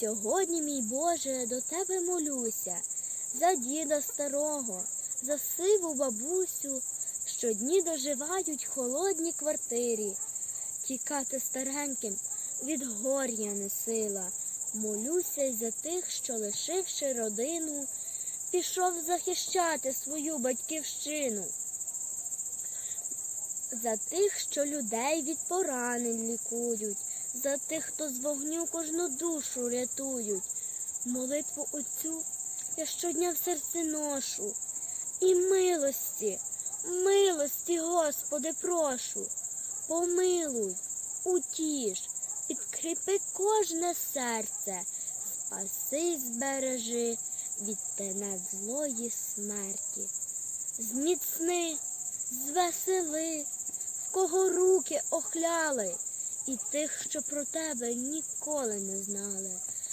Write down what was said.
Сьогодні, мій Боже, до тебе молюся, за діда старого, за сиву бабусю, що дні доживають в холодній квартирі. Тікати стареньким від горя не сила. Молюся й за тих, що, лишивши родину, пішов захищати свою батьківщину. За тих, що людей від поранень лікують, за тих, хто з вогню кожну душу рятують. Молитву оцю я щодня в серці ношу. І милості, милості, Господи, прошу, помилуй, утіш, підкріпи кожне серце, спаси збережи від тенет злої смерті. Зміцни, звесели, в кого руки охляли, і тих, що про тебе ніколи не знали.